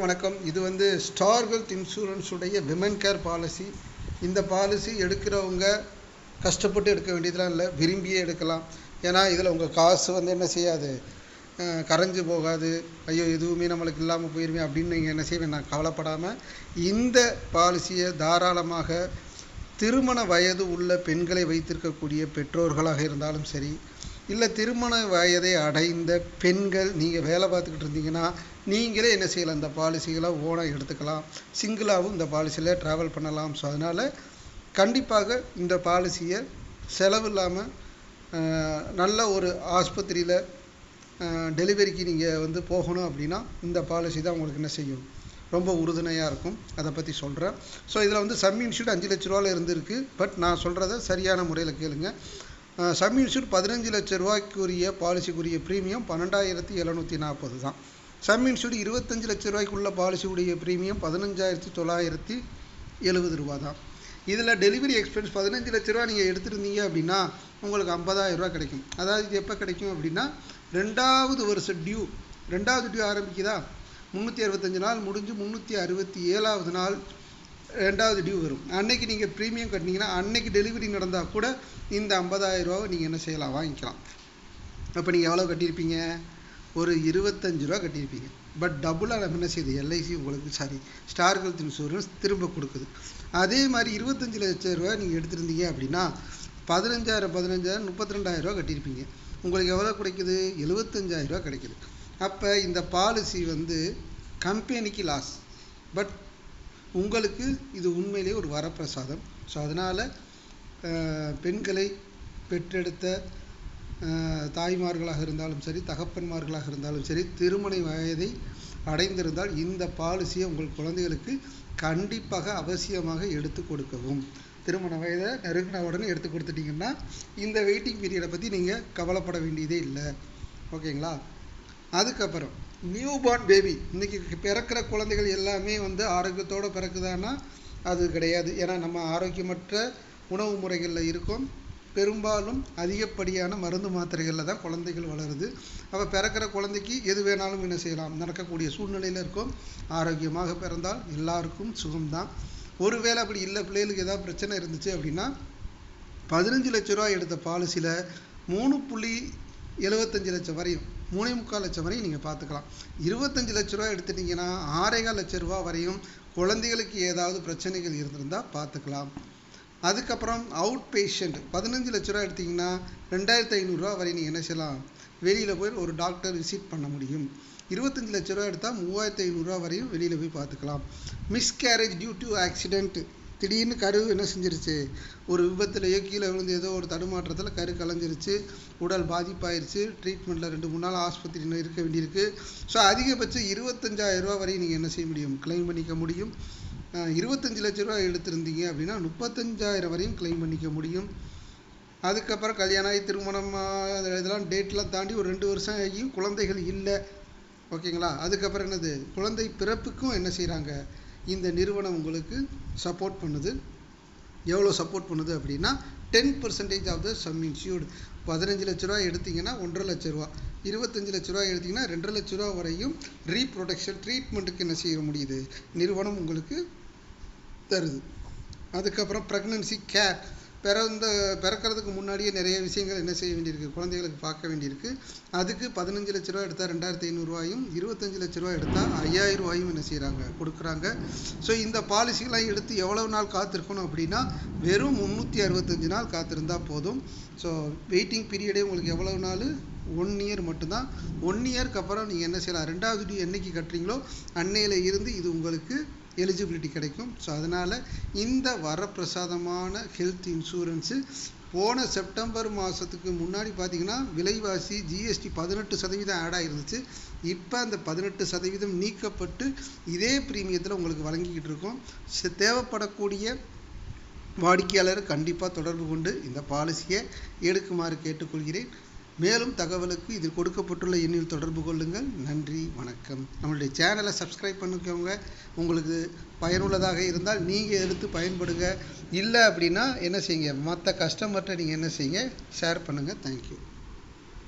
வணக்கம். இது வந்து ஸ்டார் ஹெல்த் இன்சூரன்ஸுடைய விமன் கேர் பாலிசி இந்த பாலிசி எடுக்கிறவங்க கஷ்டப்பட்டு எடுக்க வேண்டியதெல்லாம் இல்லை விரும்பியே எடுக்கலாம். ஏன்னா இதில் உங்கள் காசு வந்து என்ன செய்யாது? கரைஞ்சு போகாது. ஐயோ எதுவுமே நம்மளுக்கு இல்லாமல் போயிருமே அப்படின்னு நீங்கள் என்ன செய்ய வேண்டாம் கவலைப்படாமல் இந்த பாலிசியை தாராளமாக திருமண வயது உள்ள பெண்களை வைத்திருக்கக்கூடிய பெற்றோர்களாக இருந்தாலும் சரி இல்லை திருமண வயதை அடைந்த பெண்கள் நீங்கள் வேலை பார்த்துக்கிட்டு இருந்தீங்கன்னா நீங்களே என்ன செய்யலாம்? இந்த பாலிசிகளை ஓனாக எடுத்துக்கலாம். சிங்கிளாகவும் இந்த பாலிசியில் ட்ராவல் பண்ணலாம். ஸோ அதனால் கண்டிப்பாக இந்த பாலிசியை செலவு இல்லாமல் நல்ல ஒரு ஆஸ்பத்திரியில் டெலிவரிக்கு நீங்கள் வந்து போகணும் அப்படின்னா இந்த பாலிசி தான் உங்களுக்கு என்ன செய்யும்? ரொம்ப உறுதுணையாக இருக்கும். அதை பற்றி சொல்கிறேன் ஸோ இதில் வந்து சம் இன்ஷீட் அஞ்சு லட்ச ரூபாவில் இருந்திருக்கு. பட் நான் சொல்கிறத சரியான முறையில் கேளுங்கள் சம் இன்சூர் பதினஞ்சு லட்ச ரூபாய்க்குரிய பாலிசிக்குரிய ப்ரீமியம் பன்னெண்டாயிரத்தி எழுநூற்றி நாற்பது தான். சம் இன்சூர்டு இருபத்தஞ்சு லட்ச ரூபாய்க்குள்ள பாலிசியுடைய ப்ரீமியம் பதினஞ்சாயிரத்தி தொள்ளாயிரத்தி எழுபது ரூபா தான். இதில் டெலிவரி எக்ஸ்பென்ஸ் பதினஞ்சு லட்ச ரூபா நீங்கள் எடுத்திருந்தீங்க அப்படின்னா உங்களுக்கு ஐம்பதாயிரம் ரூபா கிடைக்கும். அதாவது இது எப்போ கிடைக்கும் அப்படின்னா ரெண்டாவது வருஷம் டியூ ரெண்டாவது டியூ ஆரம்பிக்குதா? முந்நூற்றி அறுபத்தஞ்சு நாள் முடிஞ்சு முந்நூற்றி அறுபத்தி ஏழாவது நாள் ரெண்டாவது டியூ வரும். அன்னைக்கு நீங்கள் ப்ரீமியம் கட்டினீங்கன்னா அன்னைக்கு டெலிவரி நடந்தால் கூட இந்த ஐம்பதாயிரம் ரூபாவை நீங்கள் என்ன செய்யலாம்? வாங்கிக்கலாம். அப்போ நீங்கள் எவ்வளோ கட்டியிருப்பீங்க? ஒரு இருபத்தஞ்சு ரூபா கட்டியிருப்பீங்க. பட் டபுளாக நம்ம என்ன செய்யுது? எல்ஐசி உங்களுக்கு சாரி ஸ்டார் ஹெல்த் இன்சூரன்ஸ் திரும்ப கொடுக்குது. அதே மாதிரி இருபத்தஞ்சு லட்சம் ரூபா நீங்கள் எடுத்திருந்தீங்க அப்படின்னா பதினஞ்சாயிரம் பதினஞ்சாயிரம் முப்பத்தி ரெண்டாயிரம் ரூபா கட்டியிருப்பீங்க. உங்களுக்கு எவ்வளோ கிடைக்குது? எழுபத்தஞ்சாயிரம் ரூபா கிடைக்குது. அப்போ இந்த பாலிசி வந்து கம்பெனிக்கு லாஸ் பட் உங்களுக்கு இது உண்மையிலேயே ஒரு வரப்பிரசாதம். ஸோ அதனால் பெண்களை பெற்றெடுத்த தாய்மார்களாக இருந்தாலும் சரி தகப்பன்மார்களாக இருந்தாலும் சரி திருமண வயதை அடைந்திருந்தால் இந்த பாலிசியை உங்கள் குழந்தைகளுக்கு கண்டிப்பாக அவசியமாக எடுத்து கொடுக்கவும். திருமண வயதை நெருங்கின உடனே எடுத்து கொடுத்துட்டீங்கன்னா இந்த வெயிட்டிங் பீரியடை பற்றி நீங்கள் கவலைப்பட வேண்டியதே இல்லை. ஓகேங்களா அதுக்கப்புறம் நியூ பார்ன் பேபி இன்றைக்கி பிறக்கிற குழந்தைகள் எல்லாமே வந்து ஆரோக்கியத்தோடு பிறக்குதான்னா அது கிடையாது. ஏன்னா நம்ம ஆரோக்கியமற்ற உணவு முறைகளில் இருக்கோம். பெரும்பாலும் அதிகப்படியான மருந்து மாத்திரைகளில் தான் குழந்தைகள் வளருது. அப்போ பிறக்கிற குழந்தைக்கு எது வேணாலும் என்ன செய்யலாம்? நடக்கக்கூடிய சூழ்நிலையில் இருக்கும். ஆரோக்கியமாக பிறந்தால் எல்லாருக்கும் சுகம்தான். ஒருவேளை அப்படி இல்லை பிள்ளைகளுக்கு ஏதாவது பிரச்சனை இருந்துச்சு அப்படின்னா பதினஞ்சு லட்ச ரூபா எடுத்த பாலிசியில் மூணு புள்ளி எழுபத்தஞ்சு லட்சம் வரையும் மூணே முக்கால் லட்சம் வரையும் நீங்கள் பார்த்துக்கலாம். இருபத்தஞ்சு லட்ச ரூபா எடுத்துட்டீங்கன்னா ஆறேகால் லட்ச ரூபா வரையும் குழந்தைகளுக்கு ஏதாவது பிரச்சனைகள் இருந்திருந்தால் பார்த்துக்கலாம். அதுக்கப்புறம் அவுட் பேஷண்ட் பதினஞ்சு லட்ச ரூபா எடுத்தீங்கன்னா ரெண்டாயிரத்தி ஐநூறுரூவா வரை நீங்கள் என்ன செய்யலாம்? வெளியில் போய் ஒரு டாக்டர் விசிட் பண்ண முடியும். இருபத்தஞ்சு லட்ச ரூபா எடுத்தால் மூவாயிரத்தி ஐநூறுரூவா வரையும் வெளியில் போய் பார்த்துக்கலாம். மிஸ்கேரேஜ் டியூ டு ஆக்சிடென்ட் திடீர்னு கரு என்ன செஞ்சிருச்சு? ஒரு விபத்துலையோ கீழே விழுந்து ஏதோ ஒரு தடுமாற்றத்தில் கரு கலைஞ்சிருச்சு உடல் பாதிப்பாயிருச்சு ட்ரீட்மெண்ட்டில் ரெண்டு மூணு நாள் ஆஸ்பத்திரியில் இருக்க வேண்டியிருக்கு. ஸோ அதிகபட்சம் இருபத்தஞ்சாயிரம் ரூபா வரையும் நீங்கள் என்ன செய்ய முடியும்? கிளைம் பண்ணிக்க முடியும். இருபத்தஞ்சு லட்ச ரூபா எடுத்திருந்தீங்க அப்படின்னா முப்பத்தஞ்சாயிரம் வரையும் கிளைம் பண்ணிக்க முடியும். அதுக்கப்புறம் கல்யாணம் ஆகி திருமணம் இதெல்லாம் டேட்லாம் தாண்டி ஒரு ரெண்டு வருஷம் ஆகியும் குழந்தைகள் இல்லை. ஓகேங்களா? அதுக்கப்புறம் என்னது? குழந்தை பிறப்புக்கும் என்ன செய்கிறாங்க இந்த நிறுவனம் உங்களுக்கு சப்போர்ட் பண்ணுது. எவ்வளோ சப்போர்ட் பண்ணுது அப்படின்னா ten percentage of the sum insured பதினஞ்சு லட்ச ரூபா எடுத்தீங்கன்னா ஒன்றரை லட்ச ரூபா இருபத்தஞ்சு லட்ச ரூபா எடுத்தீங்கன்னா ரெண்டரை லட்ச ரூபா வரையும் ரீப்ரொடக்ஷன் ட்ரீட்மெண்ட்டுக்கு என்ன செய்ய முடியுது? நிறுவனம் உங்களுக்கு தருது. அதுக்கப்புறம் ப்ரெக்னன்சி கேர் பிறந்த பிறக்கிறதுக்கு முன்னாடியே நிறைய விஷயங்கள் என்ன செய்ய வேண்டியிருக்கு? குழந்தைகளுக்கு பார்க்க வேண்டியிருக்கு. அதுக்கு பதினஞ்சு லட்ச ரூபா எடுத்தால் ரெண்டாயிரத்தி ஐநூறுரூவாயும் இருபத்தஞ்சு லட்ச ரூபா எடுத்தால் ஐயாயிரம் ரூபாயும் என்ன செய்கிறாங்க கொடுக்குறாங்க. ஸோ இந்த பாலிசிலாம் எடுத்து எவ்வளவு நாள் காத்திருக்கணும் அப்படின்னா வெறும் முந்நூற்றி அறுபத்தஞ்சு நாள் காத்திருந்தால் போதும். ஸோ வெயிட்டிங் பீரியடே உங்களுக்கு எவ்வளவு நாள்? ஒன் இயர் மட்டும்தான். ஒன் இயர்க்கு அப்புறம் நீங்கள் என்ன செய்யலாம்? ரெண்டாவது என்னைக்கு கட்டுறீங்களோ அன்னையில் இருந்து இது உங்களுக்கு எலிஜிபிலிட்டி கிடைக்கும். ஸோ அதனால் இந்த வரப்பிரசாதமான ஹெல்த் இன்சூரன்ஸு போன செப்டம்பர் மாதத்துக்கு முன்னாடி பார்த்தீங்கன்னா விலைவாசி ஜிஎஸ்டி பதினெட்டு சதவீதம் ஆட் ஆகிருந்துச்சு இப்போ அந்த பதினெட்டு சதவீதம் நீக்கப்பட்டு இதே ப்ரீமியத்தில் உங்களுக்கு வழங்கிக்கிட்டு இருக்கோம். தேவைப்படக்கூடிய வாடிக்கையாளர் கண்டிப்பாக தொடர்பு கொண்டு இந்த பாலிசியை எடுக்குமாறு கேட்டுக்கொள்கிறேன். மேலும் தகவலுக்கு இதில் கொடுக்கப்பட்டுள்ள எண்ணில் தொடர்பு கொள்ளுங்கள். நன்றி வணக்கம். நம்மளுடைய சேனலை சப்ஸ்கிரைப் பண்ணிக்கோங்க. உங்களுக்கு பயனுள்ளதாக இருந்தால் நீங்கள் எடுத்து பயன்படுங்க. இல்லை அப்படின்னா என்ன செய்யுங்க? மற்ற கஸ்டமர்கிட்ட நீங்கள் என்ன செய்யுங்க? ஷேர் பண்ணுங்கள் தேங்க்யூ